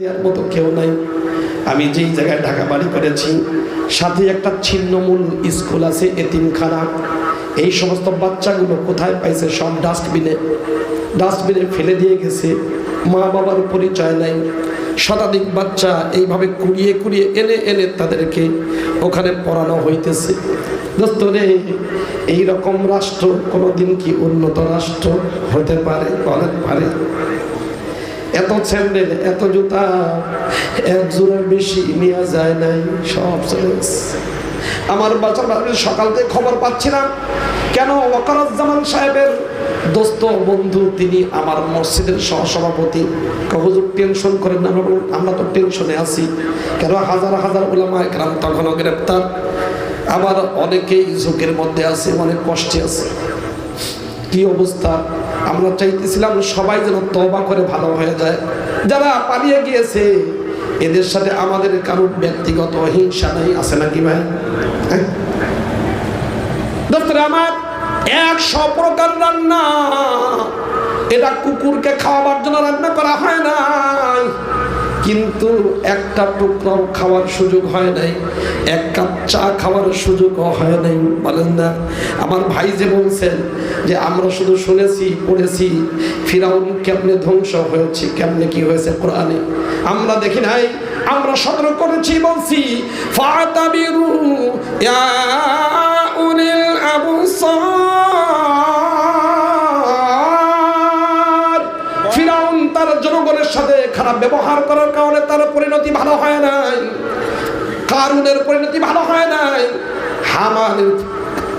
দেওয়ার মতো কেউ নাই। আমি যেই জায়গায় ঢাকা বাড়ি করেছি, সাথে একটা ছিন্নমূল স্কুল আছে, এতিমখানা। এই সমস্ত বাচ্চাগুলো কোথায় পাইছে সব ডাস্টবিনে ডাস্টবিনে ফেলে দিয়ে গেছে। মা বাবার পরিচয় নাই। শতাধিক বাচ্চা এইভাবে কুড়িয়ে কুড়িয়ে এনে এনে তাদেরকে ওখানে পড়ানো হইতেছে। দোস্ত রে, এইরকম রাষ্ট্র কোনোদিন কি উন্নত রাষ্ট্র হতে পারে বলেন পারে? এত স্যান্ডেল, এত জুতা, এক জোড়ার বেশি নেওয়া যায় নাই, সব আমার বাচ্চা সকাল থেকে খবর পাচ্ছি না কেন ওয়াকারুজ্জামান সাহেবের দোস্ত বন্ধু তিনি আমার মসজিদের সহসভাপতি। হুজুর, টেনশন করেন না আমরা তো টেনশনে আছি। কেন হাজার হাজার ওলামা একরাম তখনও গ্রেপ্তার। আবার অনেকেই ঝুঁকির মধ্যে আছে, অনেক কষ্টে আছে। কি অবস্থা? আমরা চাইতেছিলাম সবাই যেন তবা করে ভালো হয়ে যায়। যারা পালিয়ে গিয়েছে, এদের সাথে আমাদের কারোর ব্যক্তিগত হিংসা নাই, আছে নাকি ভাই? হ্যাঁ? আমার একশো প্রকার রান্না। এটা কুকুরকে খাওয়াবার জন্য রান্না করা হয় নাই। কিন্তু একটা টুকরাও খাওয়ার সুযোগ হয় নাই, এক কাপ চা খাওয়ার সুযোগও হয় নাই। বলেন না, আমার ভাই যে বলছেন যে আমরা শুধু শুনেছি, পড়েছি, ফিরাউন কেমনে ধ্বংস হয়েছে, কেমনে কি হয়েছে কোরআনে, আমরা দেখি নাই, আমরা সতর্ক করেছি, বলছি ফিরাউন তার জনগণের সাথে খারাপ ব্যবহার করার কারণে তার পরিণতি ভালো হয় নাই। কারুনের পরিণতি ভালো হয় নাই। হামানের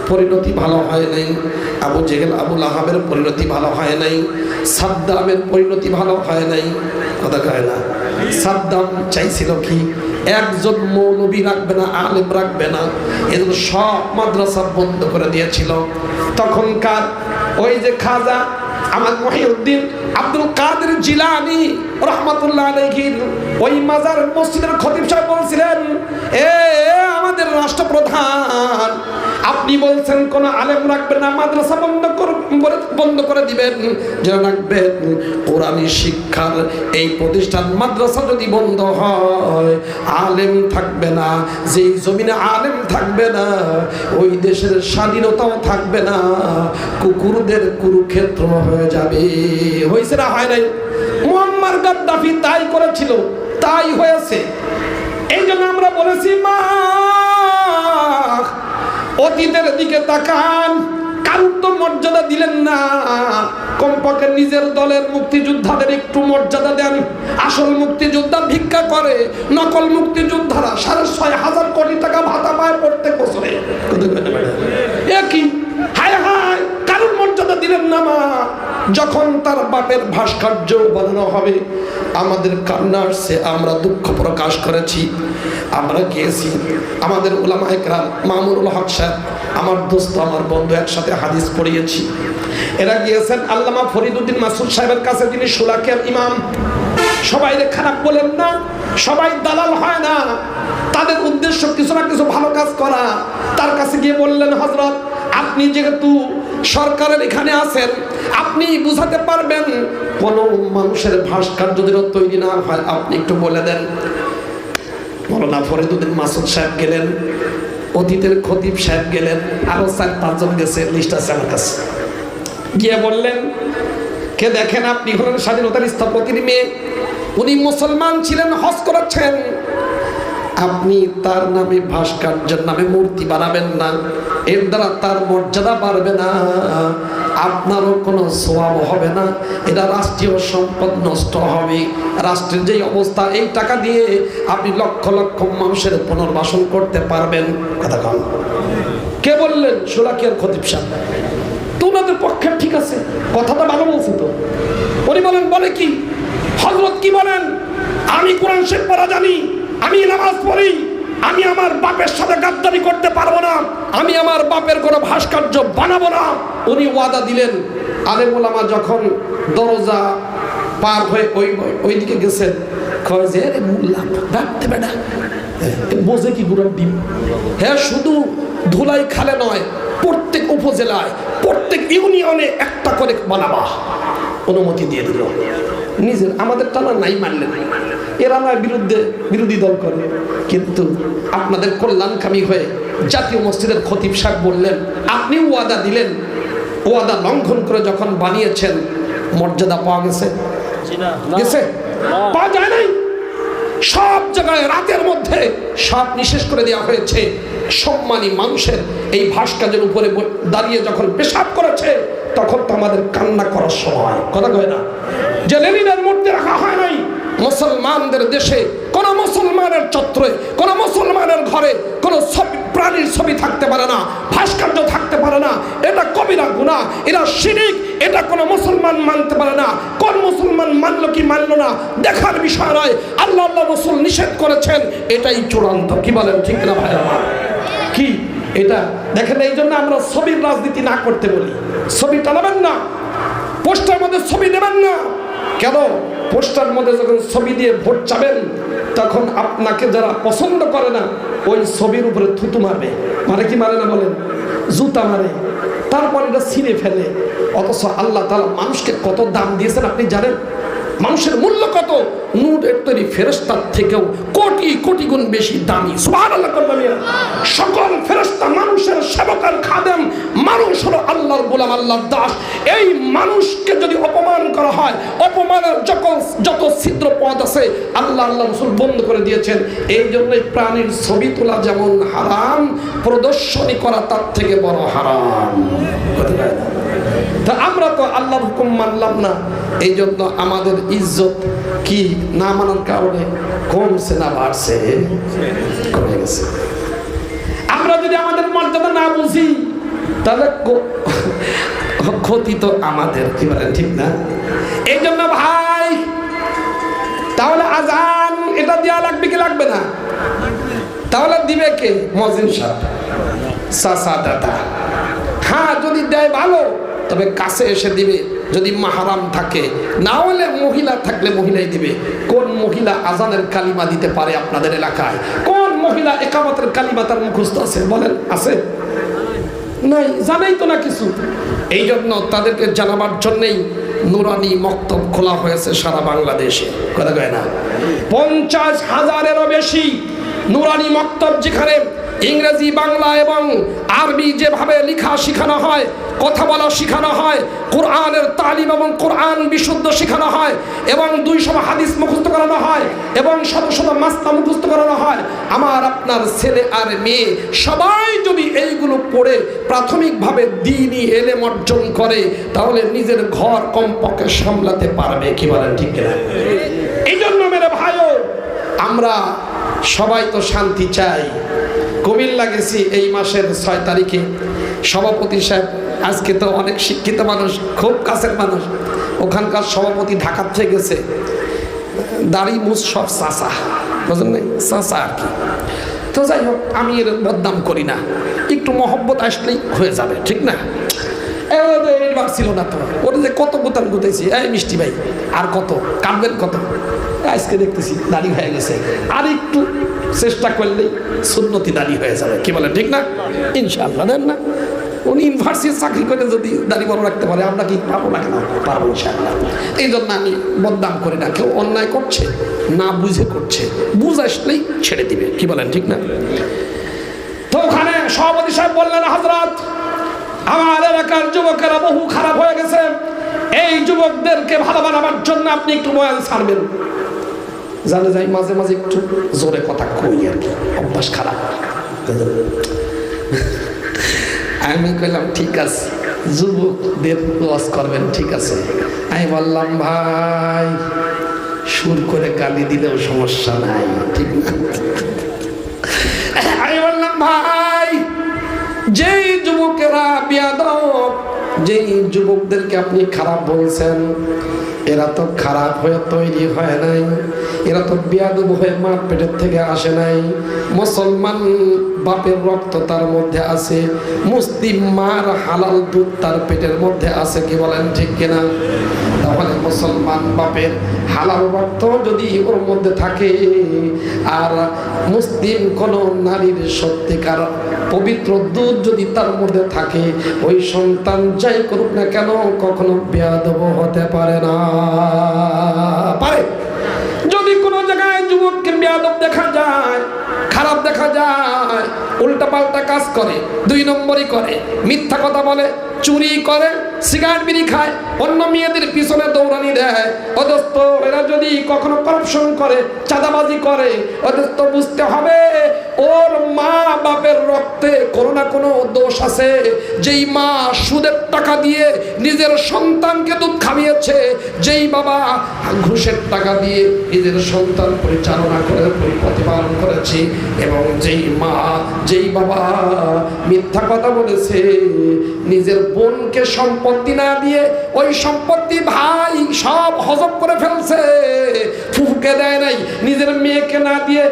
পরিণতি ভালো হয় নাই। আবু জেহেল আবুল আহাবের পরিণতি ভালো হয় নাই। সাদ্দামের পরিণতি ভালো হয় নাই। কথা কয় না। সাদ্দাম চাইছিল কি? একজন মৌলবী রাখবে না, আলেম রাখবে না। এজন্য সব মাদ্রাসা বন্ধ করে দিয়েছিল। তখনকার ওই যে খাজা আমার মহিউদ্দিন আব্দুল কাদের জিলানি রহমতুল্লাহ আলহির ওই মাজার মসজিদের খতিব সাহেব বলছিলেন এ আমাদের রাষ্ট্রপ্রধান আপনি বলছেন, কোন আলেম রাখবেন না, মাদ্রাসা বন্ধ কর বন্ধ করে দিবেন। যেন রাখবেন, কোরআনী শিক্ষার এই প্রতিষ্ঠান মাদ্রাসা যদি বন্ধ হয়, আলেম থাকবে না, যেই জমিনে আলেম থাকবে না, ওই দেশের স্বাধীনতাও থাকবে না, কুকুরদের কুরুক্ষেত্র হয়ে যাবে। হয়েছে না হয় নাই? মুয়াম্মার গাদ্দাফি তাই করেছিল, তাই হয়েছে। এই জন্য আমরা বলেছি, মা অতীতের দিকে তাকান কারুর তো মর্যাদা দিলেন না। কমপক্ষে নিজের দলের মুক্তিযোদ্ধাদের একটু মর্যাদা দেন। আসল মুক্তিযোদ্ধা ভিক্ষা করে, নকল মুক্তিযোদ্ধারা সাড়ে ছয় হাজার কোটি টাকা ভাতা পায় প্রত্যেক বছরে। একই, হায় হায়, কারুর মর্যাদা দিলেন না মা। যখন তার বাপের ভাস্কর্য বানানো হবে আমাদের কান্না আসছে আমরা দুঃখ প্রকাশ করেছি, আমরা গিয়েছি। আমাদের ওলামা একরাম মামুনুল হক সাহেব, আমার দোস্ত, আমার বন্ধু একসাথে হাদিস পড়িয়েছি। এরা গিয়েছেন আল্লামা ফরিদুদ্দিন মাসুদ সাহেবের কাছে, যিনি সুলাকের ইমাম। সবাই খারাপ বলেন না, সবাই দালাল হয় না। তাদের উদ্দেশ্য কিছু না কিছু ভালো কাজ করা। তার কাছে গিয়ে বললেন হজরত আপনি যেহেতু সরকারের এখানে আছেন, আপনি বুঝাতে পারবেন কোন মানুষের ভাস্কর্য যদি তৈরি না হয়, আপনি একটু বলে দেন। মৌলানা ফরিদুদ্দিন মাসুদ সাহেব গেলেন, অতীতের খতিব সাহেব গেলেন, আরও চার, পাঁচজন গেছে লিস্ট আমার কাছে। গিয়ে বললেন, কে দেখেন আপনি, হলেন স্বাধীনতার স্থপতির মেয়ে, উনি মুসলমান ছিলেন, হজ করেছেন। আপনি তার নামে ভাস্কর্যের নামে মূর্তি বানাবেন না, এর দ্বারা তার মর্যাদা বাড়বে না। আপনারও কোনো সোয়াব হবে না, এটা রাষ্ট্রীয় সম্পদ নষ্ট হবে। রাষ্ট্রের যেই অবস্থা, এই টাকা দিয়ে আপনি লক্ষ লক্ষ মানুষের পুনর্বাসন করতে পারবেন। কথা কে বললেন? সুলাকিয়ার খতিব সাহেব। তো ওনাদের পক্ষে ঠিক আছে, কথাটা ভালো বলছি তো। উনি বলেন, বলে কি? হজরত কি বলেন? আমি কোরআন শেখ পড়া জানি, আমি নামাজ পড়ি। আমি আমার বাপের সাথে গাদ্দারি করতে পারব না। আমি আমার বাপের কোনো ভাস্কর্য বানাবো না। উনি ওয়াদা দিলেন আলেম ওলামা যখন দরজা পার হয়ে ওই ওইদিকে গেছেন, কয় যে মোল্লা ডাকতে বেটা বোঝে কি গুড়ার ডিম? হ্যাঁ শুধু ধুলাই খালে নয়, প্রত্যেক উপজেলায়, প্রত্যেক ইউনিয়নে একটা করে বানাবা। অনুমতি দিয়ে দিল। নিজের, আমাদের টানা নাই মানলেন। এরা নয় বিরুদ্ধে বিরোধী দল করে। কিন্তু আপনাদের কল্যাণকামী হয়ে জাতীয় মসজিদের খতিব সাহেব বললেন আপনি ওয়াদা দিলেন ওয়াদা লঙ্ঘন করে যখন বানিয়েছেন মর্যাদা পাওয়া গেছে? গেছে? পাওয়া যায় নাই। সব জায়গায় রাতের মধ্যে সাপ নিশেষ করে দেওয়া হয়েছে। সম্মানী মানুষের এই ভাস্কাজের উপরে দাঁড়িয়ে যখন পেশাব করেছে তখন তো আমাদের কান্না করার সময়। কথা কয় না? যে লেনিনের মূর্তি রাখা হয় নাই মুসলমানদের দেশে, কোন মুসলমানের চত্রে কোন মুসলমানের ঘরে, কোন ছবি প্রাণীর ছবি থাকতে পারে না, ভাস্কর্য থাকতে পারে না, এটা কবিরা গুণা এটা শিরিক, এটা কোনো মুসলমান মানতে পারে না। কোন মুসলমান মানল কি মানলো না, দেখার বিষয় নয়। আল্লাহ আল্লাহ রসুল নিষেধ করেছেন, এটাই চূড়ান্ত। কি বলেন, ঠিক না ভাই আমার? কি? এটা, দেখেন এই জন্য আমরা ছবির রাজনীতি না করতে বলি। ছবি টানাবেন না, পোস্টার মধ্যে ছবি দেবেন না। কেন? পোস্টার মধ্যে যখন ছবি দিয়ে ভোট চাবেন, তখন আপনাকে যারা পছন্দ করে না, ওই ছবির উপরে থুতু মারবে। মারে কি মারে না বলেন? জুতা মারে। তারপর এটা ছিঁড়ে ফেলে। অথচ আল্লাহ তালা মানুষকে কত দাম দিয়েছেন আপনি জানেন? মানুষের মূল্য কত? নুটের তৈরি ফেরস্তার থেকেও কোটি কোটি গুণ বেশি দামি। সকল ফেরস্তা মানুষের সেবকার খাদেম মানুষ হলো আল্লাহর গোলাম, আল্লাহর দাস। এই মানুষকে যদি অপমান করা হয়, অপমানের যখন যত ছিদ্র পথ আছে, আল্লাহ আল্লাহ রসুল বন্ধ করে দিয়েছেন। এই জন্যই প্রাণীর ছবি তোলা যেমন হারাম, প্রদর্শনী করা তার থেকে বড় হারাম। তা আমরা তো আল্লাহর হুকুম মানলাম না। এই জন্য আমাদের ইজ্জত কি না মানার কারণে কমছে না বাড়ছে? কমে গেছে। আমরা যদি আমাদের মর্যাদা না বুঝি তাহলে ক্ষতি তো আমাদের, কি বলেন ঠিক না? এই জন্য ভাই, তাহলে আজান এটা দেওয়া লাগবে কি লাগবে না? তাহলে দিবে কে? মজিন সাহেব। দাদা হ্যাঁ যদি দেয় ভালো, তবে কাছে এসে দিবে। যদি মাহারাম থাকে, না হলে মহিলা থাকলে মহিলাই দিবে। কোন মহিলা আজানের কালিমা দিতে পারে আপনাদের এলাকায়? কোন মহিলা একামতের কালিমা তার মুখস্থ আছে? বলেন, আছে? নাই, জানাই তো না কিছু। এই জন্য তাদেরকে জানাবার জন্যেই নুরানি মক্তব খোলা হয়েছে সারা বাংলাদেশে। কথা কয় না? পঞ্চাশ হাজারেরও বেশি নুরানি মক্তব যেখানে ইংরেজি বাংলা এবং আরবি যেভাবে লেখা শেখানো হয় কথা বলা শেখানো হয় কোরআনের তালিম এবং কোরআন বিশুদ্ধ শেখানো হয় এবং দুই দুইশো হাদিস মুখস্থ করানো হয় এবং শত শত মাস্তা মুখস্থ করানো হয় আমার আপনার ছেলে আর মেয়ে সবাই যদি এইগুলো পড়ে প্রাথমিকভাবে দিনই এলেম অর্জন করে তাহলে নিজের ঘর কমপক্ষে সামলাতে পারবে কি বলেন ঠিক কিনা? এই জন্য মেরে ভাইও আমরা সবাই তো শান্তি চাই। কুমিল্লা গেছি এই মাসের ছয় তারিখে। সভাপতি সাহেব, আজকে তো অনেক শিক্ষিত মানুষ, খুব কাছের মানুষ। ওখানকার সভাপতি ঢাকার থেকে গেছে। দাড়ি মুস সব চাষা বুঝলেন চাষা আর কি। তো যাই হোক, আমি এর বদনাম করি না। একটু মহব্বত আসলেই হয়ে যাবে, ঠিক না? কত মিষ্টি ভাই, আর কত? কত? আজকে দেখতেছি দাড়ি হয়ে গেছে। চেষ্টা করলেই দাড়ি হয়ে যাবে। কি ঠিক না? দেন না? উনি চাকরি করে যদি দাড়ি বড় রাখতে পারে, আমরা কি পাবো না? কেন পারব এই জন্য আমি বদনাম করি না। কেউ অন্যায় করছে, না বুঝে করছে, বুঝ আসলেই ছেড়ে দিবে। কি বলেন, ঠিক না? তো ওখানে সভাপতি সাহেব বললেন হজরত আমার এলাকার যুবকেরা বহু খারাপ হয়ে গেছে। এই যুবকদেরকে ভালো বানাবার জন্য আপনি একটু বয়ান ছাড়বেন। জানে যাই মাঝে মাঝে একটু জোরে কথা কই আর কি, অভ্যাস খারাপ। আমি কইলাম, ঠিক আছে, যুবকদের লস করবেন, ঠিক আছে। আমি বললাম, ভাই, সুর করে গালি দিলেও সমস্যা নাই, ঠিক না? যেই যুবকেরা বিয়াদব, যেই যুবকদেরকে আপনি খারাপ বলছেন, এরা তো খারাপ হয়ে তৈরি হয় নাই, এরা তো বিয়াদব হয়ে মার পেটের থেকে আসে নাই। মুসলমান বাপের রক্ত তার মধ্যে আছে, মুসলিম মার হালাল দুধ তার পেটের মধ্যে আছে কি বলেন ঠিক কিনা? তাহলে মুসলমান বাপের হালাল রক্ত যদি ওর মধ্যে থাকে, আর মুসলিম কোন নারীর সত্যিকার পবিত্র দুধ যদি তার মধ্যে থাকে, ওই সন্তান যাই করুক না কেন কখনো বেয়াদব হতে পারে না। পারে। যদি কোনো জায়গায় যুবককে বেয়াদব দেখা যায়, খারাপ দেখা যায় উল্টা পাল্টা কাজ করে, দুই নম্বরই করে, মিথ্যা কথা বলে, চুরি করে সিগারেট বিড়ি খায়, অন্য মেয়েদের পিছনে দৌড়ানি দেয়। অদস্ত এরা যদি কখনো করাপশন করে, চাঁদাবাজি করে অদস্ত বুঝতে হবে ওর মা বাপের রক্তে কোনো না কোনো দোষ আছে। যেই মা সুদের টাকা দিয়ে নিজের সন্তানকে দুধ খাইয়েছে, যেই বাবা ঘুষের টাকা দিয়ে নিজের সন্তান পরিচালনা করে প্রতিপালন করেছে এবং যেই মা, যেই বাবা মিথ্যা কথা বলেছে, নিজের বোনকে সম্পত্তি না দিয়ে ওই সম্পত্তি ভাই সব হজম করে ফেলছে। ফুফুকে দেয় নাই। নিজের মেয়েকে না দিয়ে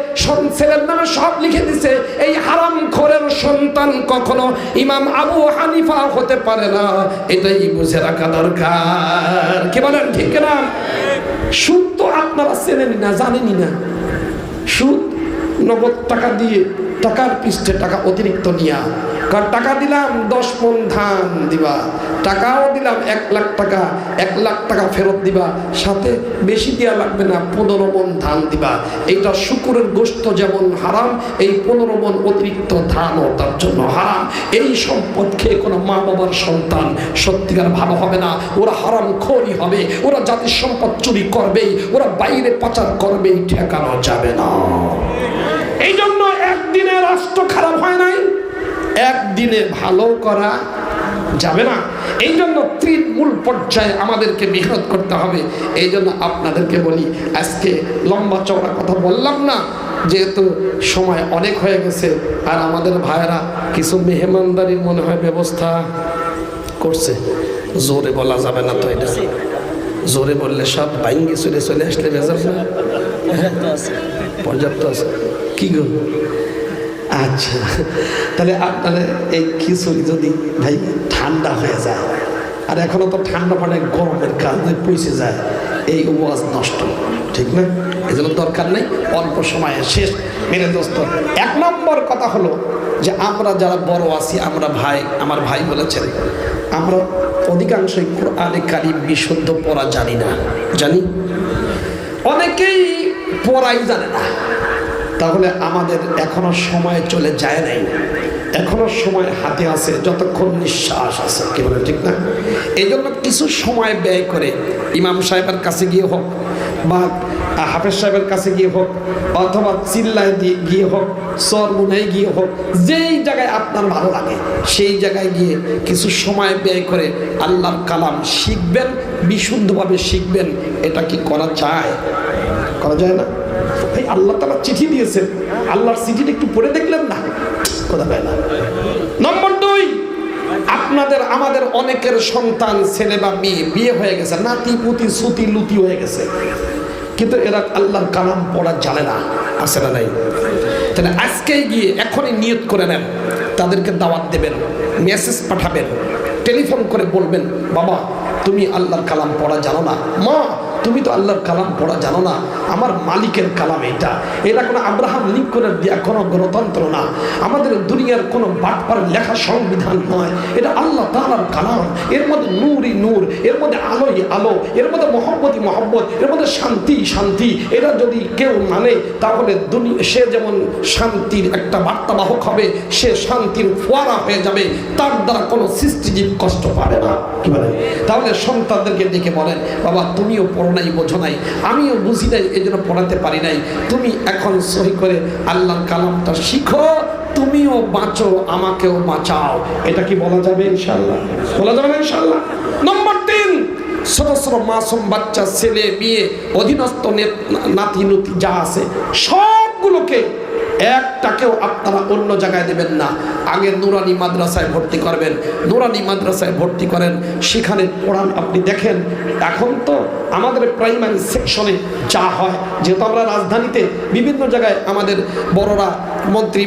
ছেলের নামে সব লিখে দিছে। এই হারাম খোরের সন্তান কখনো ইমাম আবু হানিফা হতে পারে না। এটাই বুঝে রাখা দরকার। কি বলেন, ঠিক না সুদ তো আপনারা চেনেনি না জানেনি না। সুদ নগদ টাকা দিয়ে টাকার পৃষ্ঠে টাকা অতিরিক্ত নিয়া। কারণ টাকা দিলাম, দশ মন ধান দিবা। টাকাও দিলাম, এক লাখ টাকা, এক লাখ টাকা ফেরত দিবা। সাথে বেশি দেওয়া লাগবে না, পনেরো মন ধান দিবা। এইটা শুকুরের গোস্ত যেমন হারাম, এই পনেরো মন অতিরিক্ত ধানও তার জন্য হারাম। এই সম্পদ খেয়ে কোনো মা বাবার সন্তান সত্যিকার ভালো হবে না। ওরা হারাম খড়ি হবে, ওরা জাতির সম্পদ চুরি করবেই, ওরা বাইরে পাচার করবেই, ঠেকানো যাবে না। এই জন্য একদিনে রাষ্ট্র খারাপ হয় নাই, একদিনে ভালো করা যাবে না। এই জন্য তৃণমূল পর্যায়ে আমাদেরকে মেহনত করতে হবে। এই জন্য আপনাদেরকে বলি, আজকে লম্বা চওড়া কথা বললাম না, যেহেতু সময় অনেক হয়ে গেছে, আর আমাদের ভাইয়েরা কিছু মেহমানদারির মনে হয় ব্যবস্থা করছে। জোরে বলা যাবে না তো এটা। জোরে বললে সব বাইঙ্গি চলে চলে আসলে না? পর্যাপ্ত আছে। কি গো? আচ্ছা। তাহলে আপনাদের এই খিচুড়ি যদি ভাই ঠান্ডা হয়ে যায়, আর এখনও তো ঠান্ডা পানি গরমের কারণে পৌঁছে যায়, এই ওয়াজ নষ্ট। ঠিক না? এই জন্য দরকার নেই, অল্প সময়ে শেষ। মেরে দোস্ত, এক নম্বর কথা হলো যে আমরা যারা বড় আছি, আমরা ভাই, আমার ভাই বলেছেন, আমরা অধিকাংশই কোরআনে কারিম বিশুদ্ধ পড়া জানি না। জানি? অনেকেই পড়াই জানে না। তাহলে আমাদের এখনও সময় চলে যায় নাই। এখনও সময় হাতে আছে, যতক্ষণ নিঃশ্বাস আছে। কি বলে ঠিক না? এই জন্য কিছু সময় ব্যয় করে ইমাম সাহেবের কাছে গিয়ে হোক বা হাফেজ সাহেবের কাছে গিয়ে হোক অথবা চিল্লায় দিয়ে গিয়ে হোক, সরমুনায় গিয়ে হোক, যেই জায়গায় আপনার ভালো লাগে, সেই জায়গায় গিয়ে কিছু সময় ব্যয় করে আল্লাহর কালাম শিখবেন, বিশুদ্ধভাবে শিখবেন, এটা কি করা যায়? করা যায় না? ভাই আল্লাহ তালা চিঠি দিয়েছেন। আল্লাহর চিঠিটা একটু পড়ে দেখলেন না? কথা পায় না। নম্বর দুই, আপনাদের, আমাদের অনেকের সন্তান ছেলে বা মেয়ে বিয়ে হয়ে গেছে, নাতি, পুতি, সুতি, লুতি হয়ে গেছে। কিন্তু এরা আল্লাহর কালাম পড়া জানে না, আছে না নাই? তাহলে আজকেই গিয়ে এখনই নিয়ত করে নেন, তাদেরকে দাওয়াত দেবেন, মেসেজ পাঠাবেন, টেলিফোন করে বলবেন, বাবা, তুমি আল্লাহর কালাম পড়া জানো না। মা তুমি তো আল্লাহর কালাম পড়া জানো না। আমার মালিকের কালাম এটা। এটা কোনো আব্রাহাম লিঙ্কনের দেওয়া কোনো গণতন্ত্র না। আমাদের দুনিয়ার কোনো বাটপার লেখা সংবিধান নয়। এটা আল্লাহ তালার কালাম। এর মধ্যে নূরই নূর, এর মধ্যে আলোই আলো, এর মধ্যে মহব্বতই মহব্বত, এর মধ্যে শান্তি শান্তি। এটা যদি কেউ মানে তাহলে সে যেমন শান্তির একটা বার্তাবাহক হবে, সে শান্তির ফোয়ারা হয়ে যাবে। তার দ্বারা কোনো সৃষ্টিজীব কষ্ট পাবে না। কি বলে তাহলে সন্তানদেরকে ডেকে বলেন, বাবা, তুমিও পড়ো নাই, বোঝো নাই। আমিও বুঝি নাই এই জন্য পড়াতে পারি নাই। তুমি এখন সহি করে আল্লাহর কালামটা শিখো, তুমিও বাঁচো, আমাকেও বাঁচাও। এটা কি বলা যাবে ইনশাল্লাহ বলা যাবে না ইনশাল্লাহ নম্বর তিন, ছোট ছোট মাসুম বাচ্চা, ছেলে, মেয়ে, অধীনস্থ নাতি নুতি যা আছে, সবগুলোকে একটাকেও আপনারা অন্য জায়গায় দেবেন না। আগে নুরানি মাদ্রাসায় ভর্তি করবেন। নুরানি মাদ্রাসায় ভর্তি করেন। সেখানে পড়ান আপনি দেখেন। এখন তো আমাদের প্রাইমারি সেকশনে যা হয়, যেহেতু আমরা রাজধানীতে বিভিন্ন জায়গায় আমাদের বড়রা মন্ত্রী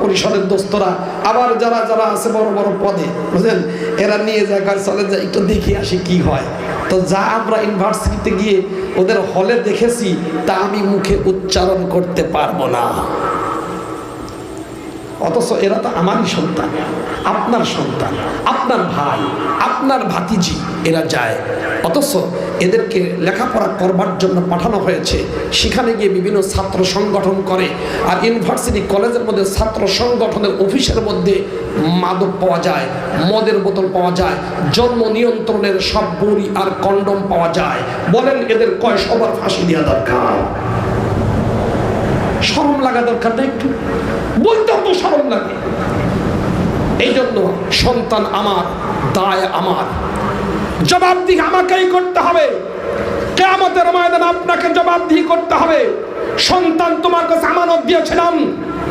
পরিষদের দোস্তরা, আবার যারা যারা আছে বড় বড় পদে, বুঝলেন? এরা নিয়ে যায় চলে যায়, একটু দেখে আসি কি হয়। তো যা আমরা ইউনিভার্সিটিতে গিয়ে ওদের হলে দেখেছি, তা আমি মুখে উচ্চারণ করতে পারব না। অথচ এরা তো আমারই সন্তান, আপনার সন্তান, আপনার ভাই, আপনার ভাতিজি, এরা যায়। অথচ এদেরকে লেখাপড়া করবার জন্য পাঠানো হয়েছে। সেখানে গিয়ে বিভিন্ন ছাত্র সংগঠন করে আর ইউনিভার্সিটি কলেজের মধ্যে ছাত্র সংগঠনের অফিসের মধ্যে মাদক পাওয়া যায়, মদের বোতল পাওয়া যায়, জন্ম নিয়ন্ত্রণের সব বড়ি আর কন্ডম পাওয়া যায়। বলেন এদের কয় সবার ফাঁসি দেওয়া দরকার? সরম লাগা দরকার না একটু। তো সরম লাগে এই জন্য সন্তান আমার, দায় আমার। জবাবদিহি আমাকেই করতে হবে। কেয়ামতের ময়দানে আপনাকে জবাবদিহি করতে হবে। সন্তান তোমার কাছে আমানত দিয়েছিলাম।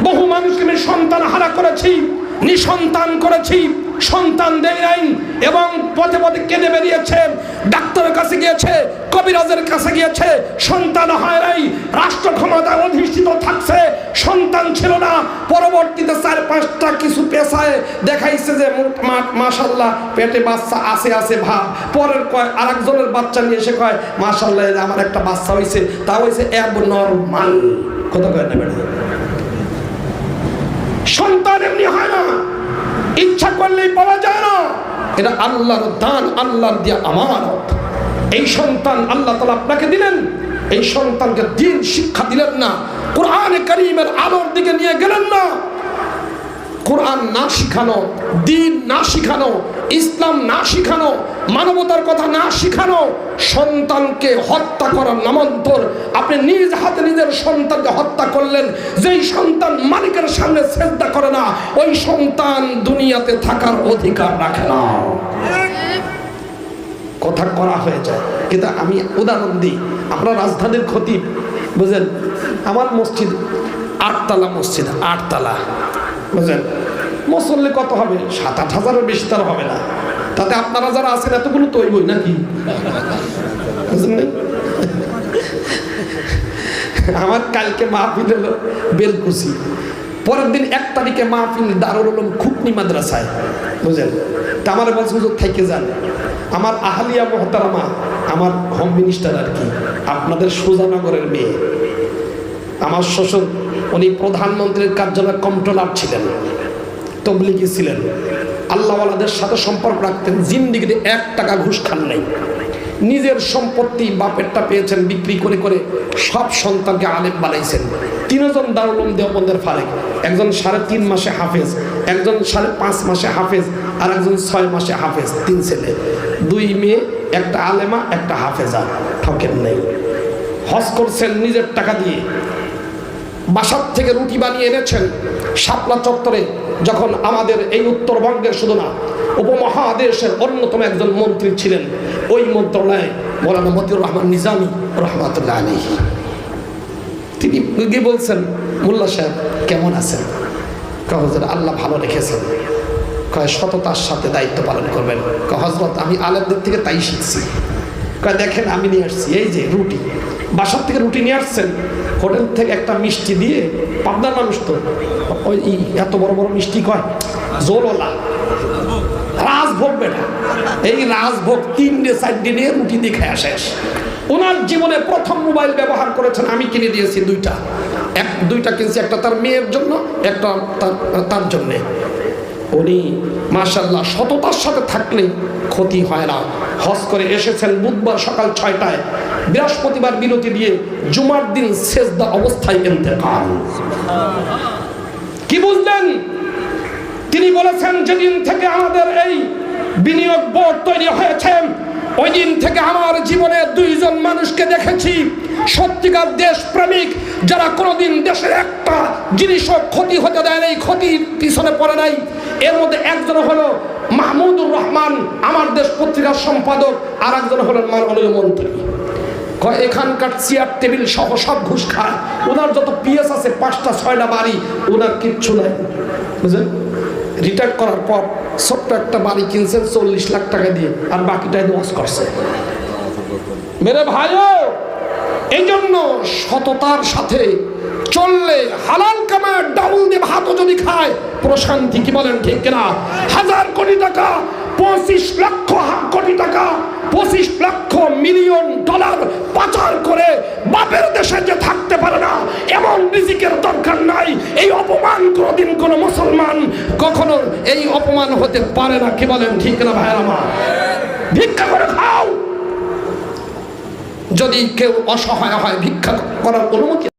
বহু মানুষকে আমি সন্তান হারা করেছি, নিঃসন্তান করেছি, সন্তান দেয় নাই এবং পথে পথে কেঁদে বেরিয়েছে, ডাক্তারের কাছে গিয়েছে কবিরাজের কাছে গিয়েছে, সন্তান হয় নাই, রাষ্ট্র ক্ষমতায় অধিষ্ঠিত থাকছে, সন্তান ছিল না। পরবর্তীতে চার, পাঁচটা কিছু পেশায় দেখাইছে যে মাশাল্লাহ, পেটে বাচ্চা আছে আছে ভাব পরের কয়, আরেকজনের বাচ্চা নিয়ে এসে কয়, মাশাল্লাহ আমার একটা বাচ্চা হয়েছে তা হয়েছে অ্যাব নর্মাল। কথা কয় না ম্যাডাম সন্তান এমনি হয় না। ইচ্ছা করলেই পাওয়া যায় না। এটা আল্লাহর দান, আল্লাহর দিয়া আমানত। এই সন্তান আল্লাহ তালা আপনাকে দিলেন। এই সন্তানকে দিন শিক্ষা দিলেন না। কোরআনে করিমের আলোর দিকে নিয়ে গেলেন না। কোরআন না শিখানো, দিন না শিখানো, ইসলাম না শিখানো, মানবতার কথা না শিখানো, সন্তানকে হত্যা করার নামান্তর। আপনি নিজ হাতে নিজের সন্তানকে হত্যা করলেন। যেই সন্তান মালিকের সামনে চেষ্টা করে না, ওই সন্তান দুনিয়াতে থাকার অধিকার রাখে না। কথা করা হয়ে যায়। কিন্তু আমি উদাহরণ দিই। আমরা রাজধানীর ক্ষতি, বুঝলেন? আমার মসজিদ আটতলা মসজিদ, আটতলা, বুঝলেন? মুসল্লি কত হবে? সাত আট হাজারের বেশি তার হবে না। তাতে আপনারা যারা আছেন, এতগুলো তৈবই নাকি? আমার কালকে মাহফিল হলো বেলকুচি। পরের দিন এক তারিখে মাহফিল দারুল উলুম খুকনি মাদ্রাসায়, বুঝলেন? তা আমার বলছে, হুজুর থেকে যান। আমার আহালিয়া মহতারামা, আমার হোম মিনিস্টার আর কি, আপনাদের সুজানগরের মেয়ে। আমার শ্বশুর, উনি প্রধানমন্ত্রীর কার্যালয় কন্ট্রোলার ছিলেন, তবলিগি ছিলেন। আল্লাহওয়ালাদের সাথে সম্পর্ক রাখতেন, জিন্দিগিতে এক টাকা ঘুষ খান নাই। নিজের সম্পত্তি বাপেরটা পেয়েছেন, বিক্রি করে করে সব সন্তানকে আলেম বানাইছেন। তিনজন দারুলম দেওবন্দের ফারেক, একজন সাড়ে তিন মাসে হাফেজ, একজন সাড়ে পাঁচ মাসে হাফেজ, আর একজন ছয় মাসে হাফেজ, তিন ছেলে। দুই মেয়ে, একটা আলেমা, একটা হাফেজা ঠকেন নেই। হজ করছেন নিজের টাকা দিয়ে। বাসার থেকে রুটি বানিয়ে এনেছেন, শাপলা চত্বরে, যখন আমাদের এই উত্তরবঙ্গের শুধু না উপমহাদেশের অন্যতম একজন মন্ত্রী ছিলেন। ওই মন্ত্রণালয়ে মৌলানা মতিউর রহমান নিজামি রহমাতুল্লাহ আলী তিনি গিয়ে বলছেন, মোল্লা সাহেব, কেমন আছেন? কহজের আল্লাহ ভালো রেখেছেন। কয়, সততার সাথে দায়িত্ব পালন করবেন। হজরত আমি আলেমদের থেকে তাই শিখছি। কয়, দেখেন, আমি নিয়ে আসছি, এই যে রুটি। বাসার থেকে রুটি নিয়ে আসছেন, হোটেল থেকে একটা মিষ্টি দিয়ে পাবনার মানুষ তো, ওই এত বড় বড় মিষ্টি কয় জোরওয়ালা রাজভোগ বেটা এই রাজভোগ তিনটে, চারটে নিয়ে রুটি দিয়ে খেয়ে শেষ। ওনার জীবনে প্রথম মোবাইল ব্যবহার করেছেন, আমি কিনে দিয়েছি দুইটা। এক, দুইটা কিনছি, একটা তার মেয়ের জন্য, একটা তার জন্যে। উনি মাশাল্লাহ সততার সাথে থাকলে ক্ষতি হয় না। হজ করে এসেছেন বুধবার সকাল ছয়টায়। বৃহস্পতিবার বিরতি দিয়ে জুমার দিন শেষদা অবস্থায় ইন্তেকাল। কি বুঝলেন তিনি বলেছেন, যেদিন থেকে আমাদের এই বিনিয়োগ বোর্ড তৈরি হয়েছে। ওই দিন থেকে আমার জীবনে দুইজন মানুষকে দেখেছি। সত্যিকার দেশ প্রেমিক যারা কোনোদিন দেশের একটা জিনিসও ক্ষতি হতে দেয় নাই, ক্ষতির পিছনে পড়ে নাই। এর মধ্যে একজন হলো মাহমুদুর রহমান, আমার দেশ পত্রিকার সম্পাদক। আর একজন হলেন মাননীয় মন্ত্রী। এখানকার চেয়ার, টেবিল সহ সব ঘুষ খায়। ওনার যত পিএস আছে, পাঁচটা, ছয়টা বাড়ি, ওনার কিচ্ছু নাই। বুঝলেন? রিটায়ার করার পর ছোট্ট একটা বাড়ি কিনছেন চল্লিশ লাখ টাকা দিয়ে, আর বাকিটাই দোয়াজ করছে। মেরে ভাইও এই জন্য সততার সাথে চললে হালাল কামার ডাউল দিয়ে ভাতও যদি খায়, প্রশান্তি কি বলেন ঠিক কিনা? হাজার কোটি টাকা, পঁচিশ লক্ষ কোটি টাকা পঁচিশ লক্ষ মিলিয়ন ডলার পাচার করে বাপের দেশে যে থাকতে পারে না, এমন রিজিকের দরকার নাই। এই অপমান কোনোদিন কোনো মুসলমান কখনো এই অপমান হতে পারে না, কি বলেন ঠিক না ভাই আমার? ভিক্ষা করে খাও। যদি কেউ অসহায় হয়, ভিক্ষা করার অনুমতি